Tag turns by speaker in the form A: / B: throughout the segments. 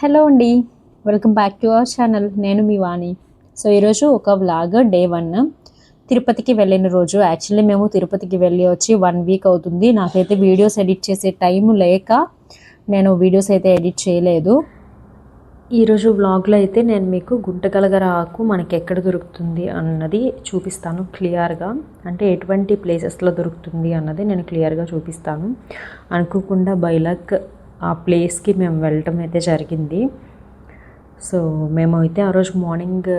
A: Hello అండి. Welcome back to our channel నేను మీ వాణి. సో ఈరోజు ఒక వ్లాగ్ డే వన్ తిరుపతికి వెళ్ళిన రోజు యాక్చువల్లీ మేము తిరుపతికి వెళ్ళి వచ్చి వన్ వీక్ అవుతుంది. నాకైతే వీడియోస్ ఎడిట్ చేసే టైం లేక నేను వీడియోస్ అయితే ఎడిట్ చేయలేదు. ఈరోజు వ్లాగ్లో అయితే నేను మీకు గుంటగలగర ఆకు మనకి ఎక్కడ దొరుకుతుంది అన్నది చూపిస్తాను క్లియర్గా. అంటే ఎటువంటి ప్లేసెస్లో దొరుకుతుంది అన్నది నేను క్లియర్గా చూపిస్తాను. అనుకోకుండా బైలక్ ఆ ప్లేస్కి మేము వెళ్ళటం అయితే జరిగింది. సో మేము అయితే ఆ రోజు మార్నింగ్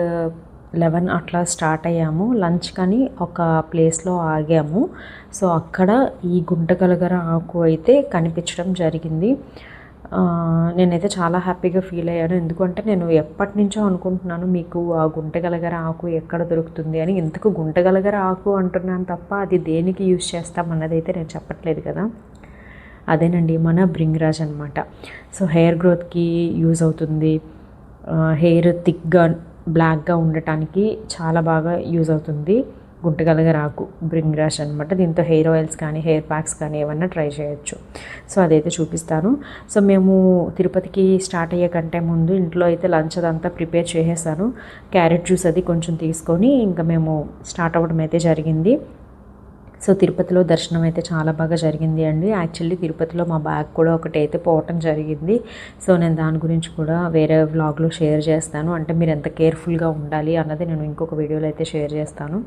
A: లెవెన్ అట్లా స్టార్ట్ అయ్యాము. లంచ్ కానీ ఒక ప్లేస్లో ఆగాము. సో అక్కడ ఈ గుంటగలగర ఆకు అయితే కనిపించడం జరిగింది. నేనైతే చాలా హ్యాపీగా ఫీల్ అయ్యాను. ఎందుకంటే నేను ఎప్పటి నుంచో అనుకుంటున్నాను మీకు ఆ గుంటగలగర ఆకు ఎక్కడ దొరుకుతుంది అని. ఇంతకు గుంటగలగర ఆకు అంటున్నాను తప్ప అది దేనికి యూజ్ చేస్తాం అయితే నేను చెప్పట్లేదు కదా. అదేనండి మన బ్రింగ్రాజ్ అనమాట సో హెయిర్ గ్రోత్కి యూజ్ అవుతుంది. హెయిర్ థిక్గా బ్లాక్గా ఉండటానికి చాలా బాగా యూజ్ అవుతుంది. గుంటగలగ రాకు బ్రింగ్రాజ్ అనమాట దీంతో హెయిర్ ఆయిల్స్ కానీ హెయిర్ ప్యాక్స్ కానీ ఏమన్నా ట్రై చేయొచ్చు. సో అదైతే చూపిస్తాను. సో మేము తిరుపతికి స్టార్ట్ అయ్యే కంటే ముందు ఇంట్లో అయితే లంచ్ అదంతా ప్రిపేర్ చేసేసాను. క్యారెట్ జ్యూస్ అది కొంచెం తీసుకొని ఇంకా మేము స్టార్ట్ అవ్వడం అయితే జరిగింది. సో తిరుపతిలో దర్శనం అయితే చాలా బాగా జరిగింది అండి. యాక్చువల్లీ తిరుపతిలో మా బ్యాగ్ కూడా ఒకటి అయితే పోవటం జరిగింది. సో నేను దాని గురించి కూడా వేరే వ్లాగ్లో షేర్ చేస్తాను. అంటే మీరు ఎంత కేర్ఫుల్గా ఉండాలి అన్నది నేను ఇంకొక వీడియోలో అయితే షేర్ చేస్తాను.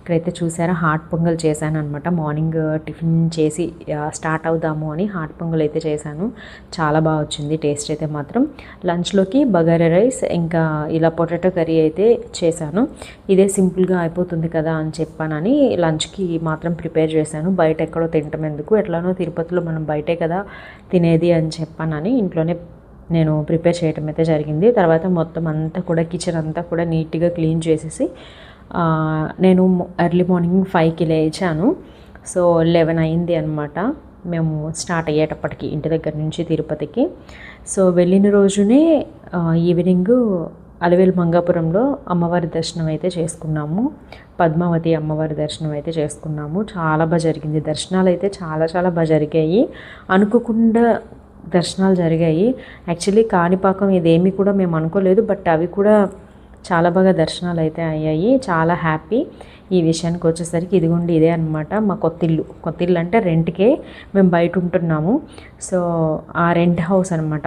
A: ఇక్కడైతే చూసారా హాట్ పొంగల్ చేశాను అనమాట మార్నింగ్ టిఫిన్ చేసి స్టార్ట్ అవుదాము అని హాట్ పొంగల్ అయితే చేశాను. చాలా బాగా వచ్చింది టేస్ట్ అయితే మాత్రం. లంచ్లోకి బగారా రైస్ ఇంకా ఇలా పొటాటో కర్రీ అయితే చేశాను. ఇదే సింపుల్గా అయిపోతుంది కదా అని చెప్పానని లంచ్కి మాత్రం ప్రిపేర్ చేశాను. బయట ఎక్కడో తినటం ఎందుకు? ఎట్లానో తిరుపతిలో మనం బయటే కదా తినేది అని చెప్పానని ఇంట్లోనే నేను ప్రిపేర్ చేయటం అయితే జరిగింది. తర్వాత మొత్తం అంతా కూడా కిచెన్ అంతా కూడా నీట్గా క్లీన్ చేసేసి నేను ఎర్లీ మార్నింగ్ ఫైవ్కి లేచాను. సో లెవెన్ అయింది అనమాట మేము స్టార్ట్ అయ్యేటప్పటికి ఇంటి దగ్గర నుంచి తిరుపతికి. సో వెళ్ళిన రోజునే ఈవినింగ్ అలవేలు మంగాపురంలో అమ్మవారి దర్శనం అయితే చేసుకున్నాము. పద్మావతి అమ్మవారి దర్శనం అయితే చేసుకున్నాము. చాలా బాగా జరిగింది. దర్శనాలు అయితే చాలా చాలా బాగా జరిగాయి. అనుకోకుండా దర్శనాలు జరిగాయి. యాక్చువల్లీ కాణిపాకం ఇదేమీ కూడా మేము అనుకోలేదు. బట్ అవి కూడా చాలా బాగా దర్శనాలు అయితే అయ్యాయి. చాలా హ్యాపీ. ఈ విషయానికి వచ్చేసరికి ఇదిగోండి ఇదే అనమాట మా కొత్తిల్లు కొత్తిల్లు అంటే రెంట్కే మేము బయట ఉంటున్నాము. సో ఆ రెంట్ హౌస్ అనమాట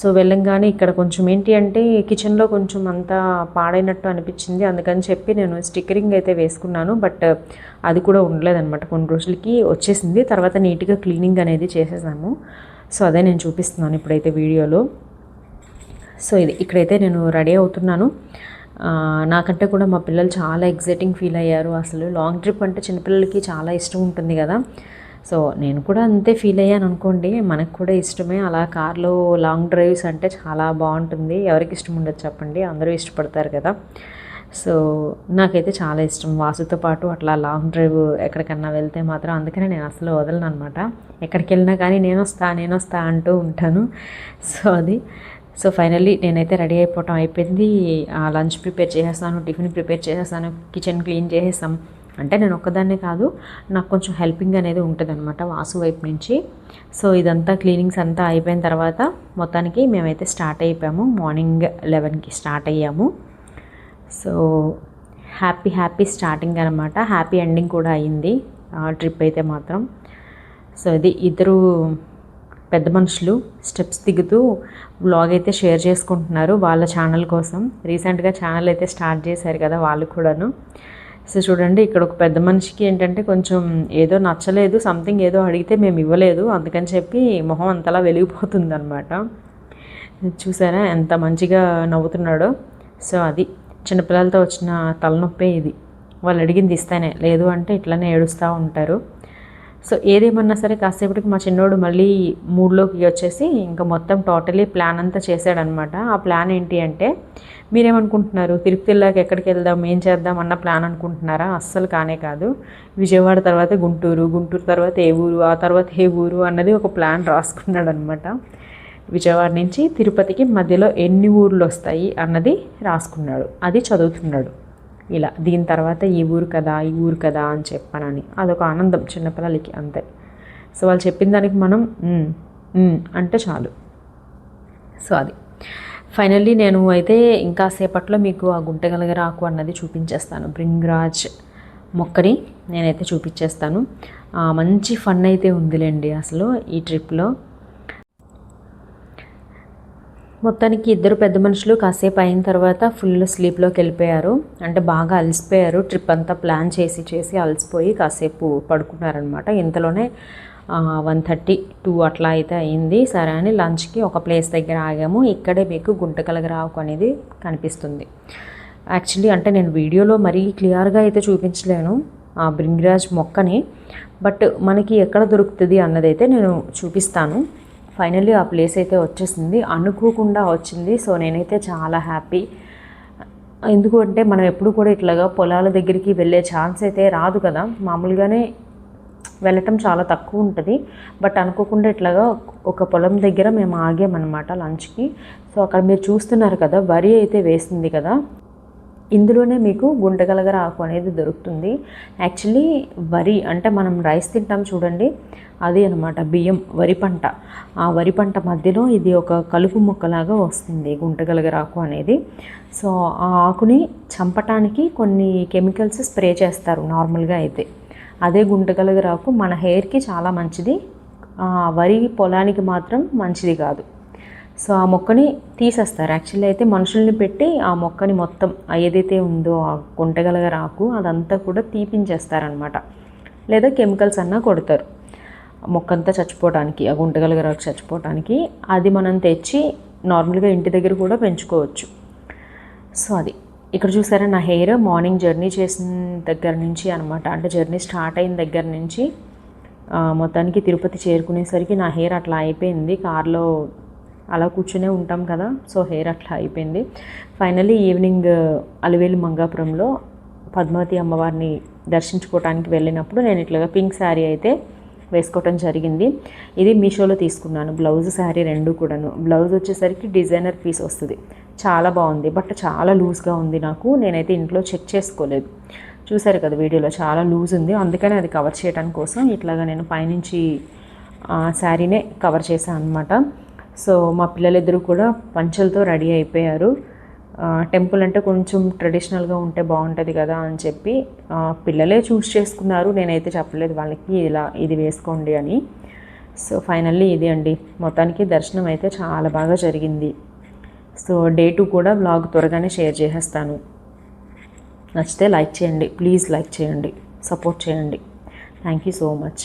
A: సో వెళ్ళంగానే ఇక్కడ కొంచెం ఏంటి అంటే కిచెన్లో కొంచెం అంతా పాడైనట్టు అనిపించింది. అందుకని చెప్పి నేను స్టిక్కరింగ్ అయితే వేసుకున్నాను. బట్ అది కూడా ఉండలేదన్నమాట. కొన్ని రోజులకి వచ్చేసింది. తర్వాత నీట్గా క్లీనింగ్ అనేది చేసేసాము. సో అదే నేను చూపిస్తున్నాను ఇప్పుడైతే వీడియోలో. సో ఇది ఇక్కడైతే నేను రెడీ అవుతున్నాను. నాకంటే కూడా మా పిల్లలు చాలా ఎగ్జైటింగ్ ఫీల్ అయ్యారు. అసలు లాంగ్ ట్రిప్ అంటే చిన్నపిల్లలకి చాలా ఇష్టం ఉంటుంది కదా. సో నేను కూడా అంతే ఫీల్ అయ్యాను అనుకోండి. మనకు కూడా ఇష్టమే. అలా కార్లో లాంగ్ డ్రైవ్స్ అంటే చాలా బాగుంటుంది. ఎవరికి ఇష్టం ఉండదు చెప్పండి. అందరూ ఇష్టపడతారు కదా. సో నాకైతే చాలా ఇష్టం. వాసుతో పాటు అట్లా లాంగ్ డ్రైవ్ ఎక్కడికన్నా వెళ్తే మాత్రం అందుకనే నేను అసలు వదలను అనమాట ఎక్కడికి వెళ్ళినా కానీ నేను వస్తా నేను వస్తా అంటూ ఉంటాను. సో అది. సో ఫైనల్లీ నేనైతే రెడీ అయిపోవటం అయిపోయింది. ఆ లంచ్ ప్రిపేర్ చేసేస్తాను టిఫిన్ ప్రిపేర్ చేసేస్తాను కిచెన్ క్లీన్ చేసేస్తాం. అంటే నేను ఒక్కదాన్నే కాదు నాకు కొంచెం హెల్పింగ్ అనేది ఉంటుంది అనమాట వాసు వైపు నుంచి. సో ఇదంతా క్లీనింగ్స్ అంతా అయిపోయిన తర్వాత మొత్తానికి మేమైతే స్టార్ట్ అయిపోయాము. మార్నింగ్ లెవెన్కి స్టార్ట్ అయ్యాము. సో హ్యాపీ హ్యాపీ స్టార్టింగ్ అనమాట హ్యాపీ ఎండింగ్ కూడా అయింది. ఆ ట్రిప్ అయితే మాత్రం. సో ఇది ఇద్దరు పెద్ద మనుషులు స్టెప్స్ దిగుతూ వ్లాగ్ అయితే షేర్ చేసుకుంటున్నారు వాళ్ళ ఛానల్ కోసం. రీసెంట్గా ఛానల్ అయితే స్టార్ట్ చేశారు కదా వాళ్ళు కూడాను. సో చూడండి ఇక్కడ ఒక పెద్ద మనిషికి ఏంటంటే కొంచెం ఏదో నచ్చలేదు సంథింగ్ ఏదో అడిగితే మేము ఇవ్వలేదు. అందుకని చెప్పి మొహం అంతలా వెలిగిపోతుంది అనమాట చూసారా ఎంత మంచిగా నవ్వుతున్నాడో. సో అది చిన్నపిల్లలతో వచ్చిన తలనొప్పే ఇది. వాళ్ళు అడిగింది ఇస్తేనే లేదు అంటే ఇట్లానే ఏడుస్తూ ఉంటారు. సో ఏదేమన్నా సరే కాసేపటికి మా చిన్నోడు మళ్ళీ మూడ్లోకి వచ్చేసి ఇంకా మొత్తం టోటలీ ప్లాన్ అంతా చేశాడనమాట. ఆ ప్లాన్ ఏంటి అంటే మీరేమనుకుంటున్నారు? తిరుపతిలోకి ఎక్కడికి వెళ్దాం? ఏం చేద్దాం? అన్న ప్లాన్ అనుకుంటున్నారా? అస్సలు కానే కాదు. విజయవాడ తర్వాత గుంటూరు గుంటూరు తర్వాత ఏ ఊరు ఆ తర్వాత ఏ ఊరు అన్నది ఒక ప్లాన్ రాసుకున్నాడు అనమాట విజయవాడ నుంచి తిరుపతికి మధ్యలో ఎన్ని ఊర్లు వస్తాయి అన్నది రాసుకున్నాడు. అది చదువుతున్నాడు. ఇలా దీని తర్వాత ఈ ఊరు కదా ఈ ఊరు కదా అని చెప్పానని. అదొక ఆనందం చిన్నపిల్లలకి అంతే. సో వాళ్ళు చెప్పిన దానికి మనం అంటే చాలు. సో అది. ఫైనల్లీ నేను అయితే ఇంకా సేపట్లో మీకు ఆ గుంటగలగరాకు అన్నది చూపించేస్తాను. బ్రింగ్రాజ్ మొక్కని నేనైతే చూపించేస్తాను. మంచి ఫన్ అయితే ఉందిలేండి అసలు ఈ ట్రిప్లో మొత్తానికి ఇద్దరు పెద్ద మనుషులు కాసేపు అయిన తర్వాత ఫుల్ స్లీప్లోకి వెళ్ళిపోయారు. అంటే బాగా అలసిపోయారు. ట్రిప్ అంతా ప్లాన్ చేసి చేసి అలసిపోయి కాసేపు పడుకున్నారనమాట ఇంతలోనే వన్ థర్టీ టూ అట్లా అయితే అయింది. సరే అని లంచ్కి ఒక ప్లేస్ దగ్గర ఆగాము. ఇక్కడే మీకు గుంటకలగరాకు అనేది కనిపిస్తుంది. యాక్చువల్లీ అంటే నేను వీడియోలో మరీ క్లియర్గా అయితే చూపించలేను ఆ బ్రింగిరాజ్ మొక్కని. బట్ మనకి ఎక్కడ దొరుకుతుంది అన్నదైతే నేను చూపిస్తాను. ఫైనల్లీ ఆ ప్లేస్ అయితే వచ్చేసింది. అనుకోకుండా వచ్చింది. సో నేనైతే చాలా హ్యాపీ. ఎందుకు అంటే మనం ఎప్పుడు కూడా ఇట్లాగా పొలాల దగ్గరికి వెళ్ళే ఛాన్స్ అయితే రాదు కదా. మామూలుగానే వెళ్ళటం చాలా తక్కువ ఉంటుంది. బట్ అనుకోకుండా ఇట్లాగా ఒక పొలం దగ్గర మేము ఆగామన్నమాట లంచ్కి. సో అక్కడ మీరు చూస్తున్నారు కదా వరి అయితే వేసింది కదా. ఇందులోనే మీకు గుంటగలగర ఆకు అనేది దొరుకుతుంది. యాక్చువల్లీ వరి అంటే మనం రైస్ తింటాం చూడండి అది అనమాట బియ్యం వరి పంట. ఆ వరి పంట మధ్యలో ఇది ఒక కలుపు మొక్కలాగా వస్తుంది గుంటగలగర ఆకు అనేది. సో ఆ ఆకుని చంపటానికి కొన్ని కెమికల్స్ స్ప్రే చేస్తారు నార్మల్గా అయితే. అదే గుంటగలగర ఆకు మన హెయిర్కి చాలా మంచిది. ఆ వరి పొలానికి మాత్రం మంచిది కాదు. సో ఆ మొక్కని తీసేస్తారు. యాక్చువల్లీ అయితే మనుషుల్ని పెట్టి ఆ మొక్కని మొత్తం ఏదైతే ఉందో ఆ గుంటగలగ రాకు అదంతా కూడా తీపించేస్తారనమాట లేదా కెమికల్స్ అన్నా కొడతారు. మొక్కంతా చచ్చిపోవడానికి ఆ గుంటగలగ రాకు చచ్చిపోవడానికి అది మనం తెచ్చి నార్మల్గా ఇంటి దగ్గర కూడా పెంచుకోవచ్చు. సో అది. ఇక్కడ చూసారా నా హెయిర్ మార్నింగ్ జర్నీ చేసిన దగ్గర నుంచి అనమాట అంటే జర్నీ స్టార్ట్ అయిన దగ్గర నుంచి మొత్తానికి తిరుపతి చేరుకునేసరికి నా హెయిర్ అట్లా అయిపోయింది. కార్లో అలా కూర్చునే ఉంటాం కదా సో హెయిర్ అట్లా అయిపోయింది. ఫైనల్లీ ఈవినింగ్ uh, అలివేలు మంగాపురంలో పద్మావతి అమ్మవారిని దర్శించుకోవడానికి వెళ్ళినప్పుడు నేను ఇట్లాగా పింక్ శారీ అయితే వేసుకోవటం జరిగింది. ఇది మీషోలో తీసుకున్నాను బ్లౌజ్ శారీ రెండు కూడాను. బ్లౌజ్ వచ్చేసరికి డిజైనర్ పీస్ వస్తుంది. చాలా బాగుంది బట్ చాలా లూజ్గా ఉంది నాకు. నేనైతే ఇంట్లో చెక్ చేసుకోలేదు. చూసారు కదా వీడియోలో చాలా లూజ్ ఉంది. అందుకని అది కవర్ చేయడం కోసం ఇట్లాగా నేను పైనుంచి శారీనే కవర్ చేశాను అనమాట సో మా పిల్లలిద్దరూ కూడా పంచలతో రెడీ అయిపోయారు. టెంపుల్ అంటే కొంచెం ట్రెడిషనల్గా ఉంటే బాగుంటుంది కదా అని చెప్పి పిల్లలే చూస్ చేసుకున్నారు. నేనైతే చెప్పలేదు వాళ్ళకి ఇలా ఇది వేసుకోండి అని. సో ఫైనల్లీ ఇది అండి. మొత్తానికి దర్శనం అయితే చాలా బాగా జరిగింది. సో డే టూ కూడా వ్లాగ్ త్వరగానే షేర్ చేసేస్తాను. నచ్చితే లైక్ చేయండి. ప్లీజ్ లైక్ చేయండి. సపోర్ట్ చేయండి. Thank you so much.